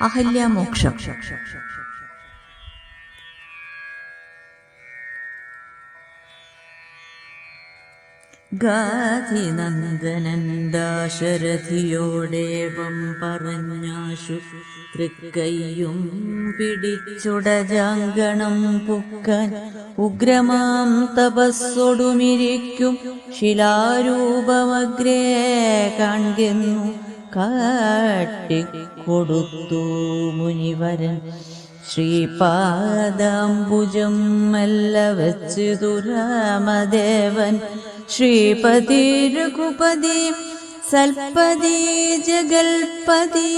അഹല്യാമോക്ഷം. ഗാധിനന്ദനന്ദാശരഥിയോടേവം പറഞ്ഞാശു തൃക്കയ്യും പിടിച്ചുടജാങ്കണം പുക്കൻ ഉഗ്രമാം തപസ്സൊടുമിരിക്കും ശിലാരൂപമഗ്രേ കാൺകെന്നു കാട്ടിക്കൊടുത്തു മുനിവരൻ. ശ്രീപാദാംബുജം മല്ല വച്ച് രാമദേവൻ ശ്രീപതി രഘുപതി സൽപതി ജഗൽപതി.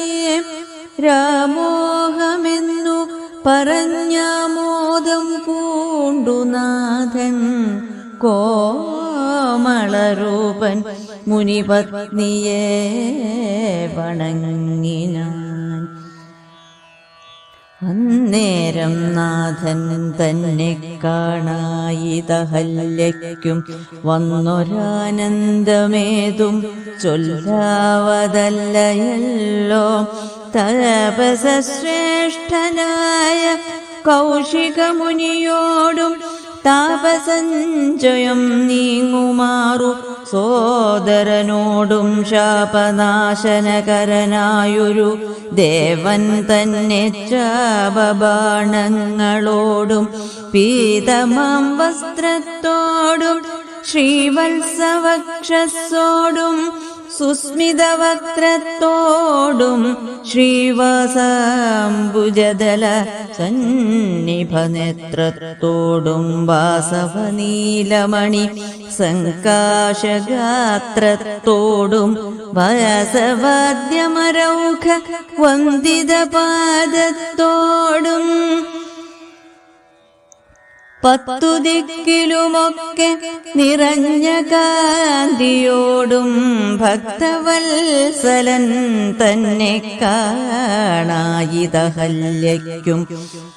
രാമോഹമെന്നു പറഞ്ഞാമോദം പൂണ്ടുനാഥൻ. കോമളരൂപൻ മുനിപത്നിയെ വണങ്ങിനാൻ. അന്നേരം നാഥൻ തന്നെ കാണായിതഹല്യയ്ക്കും വന്നൊരാനന്ദമേതും ചൊല്ലാവതല്ലയല്ലോ. തപസശ്രേഷ്ഠനായ കൗശികമുനിയോടും താപസഞ്ചയം നീങ്ങുമാറു. സോദരനോടും ശാപനാശനകരനായൊരു ദേവൻ തന്നെ ചാപബാണങ്ങളോടും പീതമാം വസ്ത്രത്തോടും ശ്രീവത്സവക്ഷസോടും സുസ്മിതവക്ത്രത്തോടും ശ്രീവാസാംബുജദല സന്നിഭനേത്രത്തോടും വാസവനീലമണി സങ്കാശഗാത്രത്തോടും വാസവാദ്യമരൗഖ വന്ദിതപാദത്തോടും പത്തു ദിക്കിലുമൊക്കെ നിറഞ്ഞ കാന്തിയോടും ഭക്തവത്സലൻ തന്നെ കാണായിതഹല്യയ്ക്കും.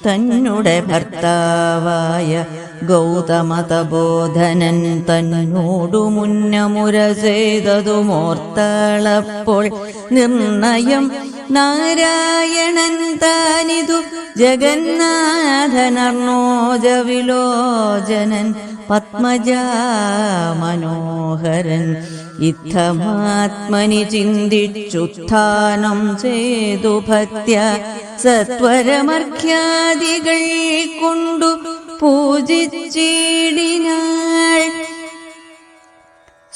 തന്നുടെ ഭർത്താവായ ഗൗതമതബോധനൻ തന്നോടു മുന്നമുര ചെയ്തതുമോർത്തളപ്പോൾ നിർണയം നാരായണൻ താനിതു ജഗന്നാഥനർണോജവിലോചനൻ പത്മജാ മനോഹരൻ ഇത്തമാത്മനി ചിന്തിച്ചുത്ഥാനം ചെയ്തു ഭക്യ സത്വരമർഖ്യാദികൾ കൊണ്ടു പൂജിച്ചിടിനാൾ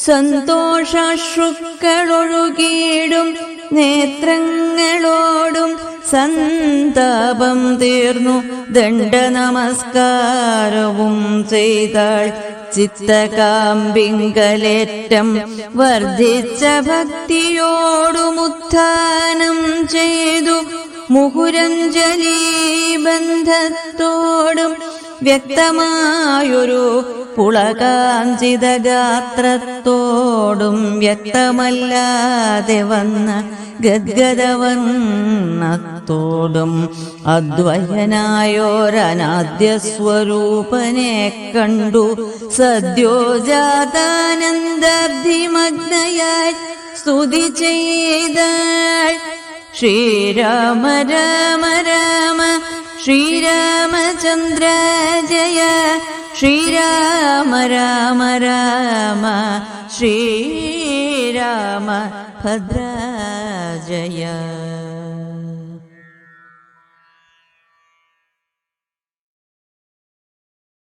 സന്തോഷാശ്രുക്കളൊഴുകിയിടും നേത്രങ്ങളോടും സന്താപം തീർന്നു ദണ്ഡ നമസ്കാരവും ചെയ്താൾ ചിത്തകാമ്പിങ്കലേറ്റം വർദ്ധിച്ച ഭക്തിയോടുമുത്ഥാനം ചെയ്തു മുഹുരഞ്ജലി ബന്ധത്തോടും വ്യക്തമായൊരു പുളകാഞ്ചിതഗാത്രത്തോടും വ്യക്തമല്ലാതെ വന്ന ഗദ്ഗദവന്നത്തോടും അദ്വയനായോരനാദ്യ സ്വരൂപനെ കണ്ടു. സദ്യോജാതാനന്ദാബ്ധിമഗ്നയായി സ്തുതി ചെയ്താൾ. ശ്രീരാമ രാമ രാമ ശ്രീരാമചന്ദ്ര ജയ श्रीराम राम राम श्रीराम भद्रा जय